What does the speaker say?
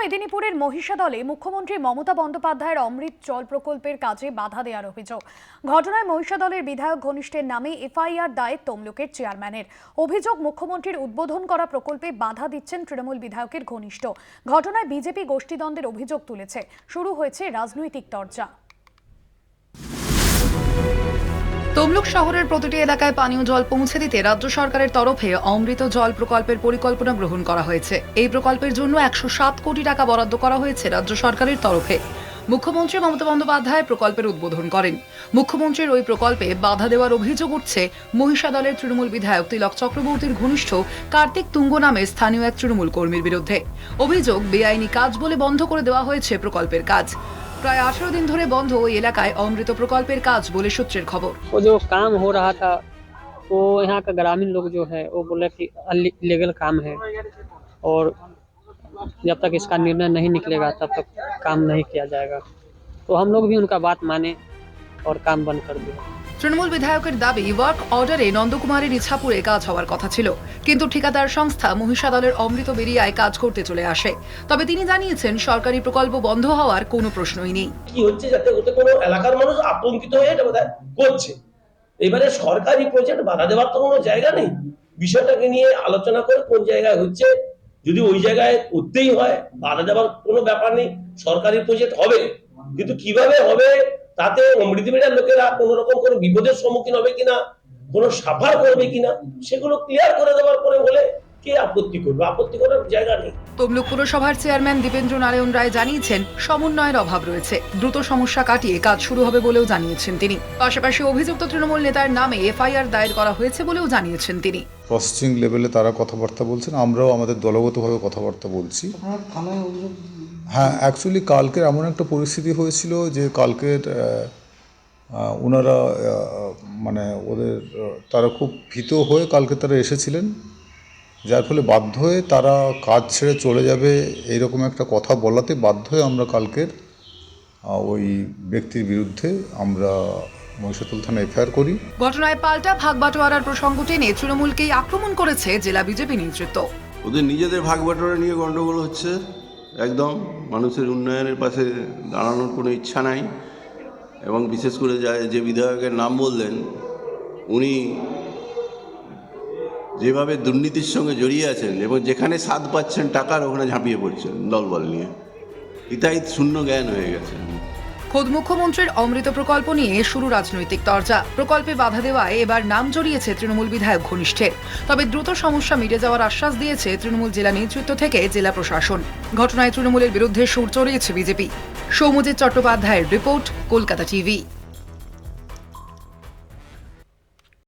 মেদিনীপুরের মহিষাদলে মুখ্যমন্ত্রী মমতা বন্দ্যোপাধ্যায়ের অমৃত জল প্রকল্পের কাজে বাধা দেওয়ার অভিযোগ। ঘটনায় মহিষাদলের বিধায়ক ঘনিষ্ঠের নামে এফআইআর দায়ের তমলুকের চেয়ারম্যানের। অভিযোগ, মুখ্যমন্ত্রীর উদ্বোধন করা প্রকল্পে বাধা দিচ্ছেন তৃণমূল বিধায়কের ঘনিষ্ঠ। ঘটনায় বিজেপি গোষ্ঠীদ্বন্দ্বের অভিযোগ তুলেছে। শুরু হয়েছে রাজনৈতিক চর্চা তমলুক শহরের প্রতিটি এলাকায় পানীয় জল পৌঁছে দিতে রাজ্য সরকারের তরফে অমৃত জল প্রকল্পের পরিকল্পনা গ্রহণ করা হয়েছে। এই প্রকল্পের জন্য একশো সাত কোটি টাকা বরাদ্দ করা হয়েছে রাজ্য সরকারের তরফে। মুখ্যমন্ত্রী মমতা বন্দ্যোপাধ্যায় প্রকল্পের উদ্বোধন করেন। মুখ্যমন্ত্রীর ওই প্রকল্পে বাধা দেওয়ার অভিযোগ উঠছে মহিষা দলের তৃণমূল বিধায়ক তিলক চক্রবর্তীর ঘনিষ্ঠ কার্তিক তুঙ্গ নামে স্থানীয় এক তৃণমূল কর্মীর বিরুদ্ধে। অভিযোগ বেআইনি কাজ বলে বন্ধ করে দেওয়া হয়েছে প্রকল্পের কাজ। প্রায় আঠারো দিন ধরে বন্ধ ওই এলাকায় অমৃত প্রকল্পের কাজ বলে সূত্রের খবর वो जो काम हो रहा था तो यहाँ का ग्रामीण लोग जो है वो बोले कि इलीगल काम है और जब तक इसका निर्णय नहीं निकलेगा तब तक काम नहीं किया जाएगा तो हम लोग भी उनका बात माने और काम बंद कर दिया তৃণমূল বিধায়কের দাবি, ওয়ার্ক অর্ডারে নন্দকুমারের ইচ্ছাপুরে কাজ হওয়ার কথা ছিল। কিন্তু ঠিকাদার সংস্থা মহিষাদলের অমৃত বেরিয়ায় কাজ করতে চলে আসে। তবে তিনি জানিয়েছেন, সরকারি প্রকল্প বন্ধ হওয়ার কোনো প্রশ্নই নেই। কি হচ্ছে যাতে ওতে কোনো এলাকার মানুষ আতঙ্কিত হয়ে এটা করছে? এবারে সরকারি প্রজেক্ট বাধা দেওয়ার তো কোনো জায়গা নেই। বিষয়টাকে নিয়ে আলোচনা করে কোন জায়গায় হচ্ছে, যদি ওই জায়গায় করতেই হয়, বাধা দেওয়ার কোনো ব্যাপার নেই। সরকারি প্রজেক্ট হবে, কিন্তু কীভাবে হবে তাতে অমৃতবেড়ার লোকেরা কোন রকম কোনো বিপদের সম্মুখীন হবে কিনা কোনো সাফার করবে কিনা সেগুলো ক্লিয়ার করে দেওয়ার পরে বলে কে আপত্তি করবে? আপত্তি করার জায়গা নেই। তমলুক পুরসভার চেয়ারম্যান দীপেন্দ্র নারায়ণ রায় জানিয়েছেন সমন্বয়ের অভাব রয়েছে। দ্রুত সমস্যা কাটিয়ে কাজ শুরু হবে বলেও জানিয়েছেন তিনি। পাশাপাশি অভিযুক্ত তৃণমূল নেতার নামে এফআইআর দায়ের করা হয়েছে বলেও জানিয়েছেন তিনি। প্রসেসিং লেভেলে তারা কথাবার্তা বলছেন আমরাও আমাদের দলগতভাবে কথাবার্তা বলছি। হ্যাঁ অ্যাকচুয়ালি কালকের এমন একটা পরিস্থিতি হয়েছিল যে কালকের ওনারা মানে ওদের তারা খুব ভীত হয়ে কালকে তারা এসেছিলেন। যার ফলে বাধ্য হয়ে তারা কাজ ছেড়ে চলে যাবে এইরকম একটা কথা বলাতে বাধ্য হয়ে আমরা কালকের ওই ব্যক্তির বিরুদ্ধে আমরা মহিষাতল থানায় এফআইআর করি। ঘটনায় পাল্টা ভাগবাটোয়ারার প্রসঙ্গ টেনে তৃণমূলকেই আক্রমণ করেছে জেলা বিজেপি নেতৃত্ব। ওদের নিজেদের ভাগ বাটোয়ারা নিয়ে গণ্ডগোল হচ্ছে। একদম মানুষের উন্নয়নের পাশে দাঁড়ানোর কোনো ইচ্ছা নাই এবং বিশেষ করে যা যে বিধায়কের নাম বললেন, উনি যেভাবে দুর্নীতির সঙ্গে জড়িয়ে আছেন এবং যেখানে স্বাদ পাচ্ছেন টাকার ওখানে ঝাঁপিয়ে পড়ছেন দলবল নিয়ে। ইতাই শূন্য জ্ঞান হয়ে গেছে। খোদ মুখ্যমন্ত্রীর অমৃত প্রকল্প নিয়ে শুরু রাজনৈতিক তর্জা। প্রকল্পে বাধা দেওয়ায় এবার নাম জড়িয়েছে তৃণমূল বিধায়ক ঘনিষ্ঠে তবে দ্রুত সমস্যা মিটে যাওয়ার আশ্বাস দিয়েছে তৃণমূল জেলা নেতৃত্ব থেকে জেলা প্রশাসন। ঘটনায় তৃণমূলের বিরুদ্ধে সুর চড়িয়েছে বিজেপি। সৌমজিৎ চট্টোপাধ্যায়ের রিপোর্ট, কলকাতা টিভি।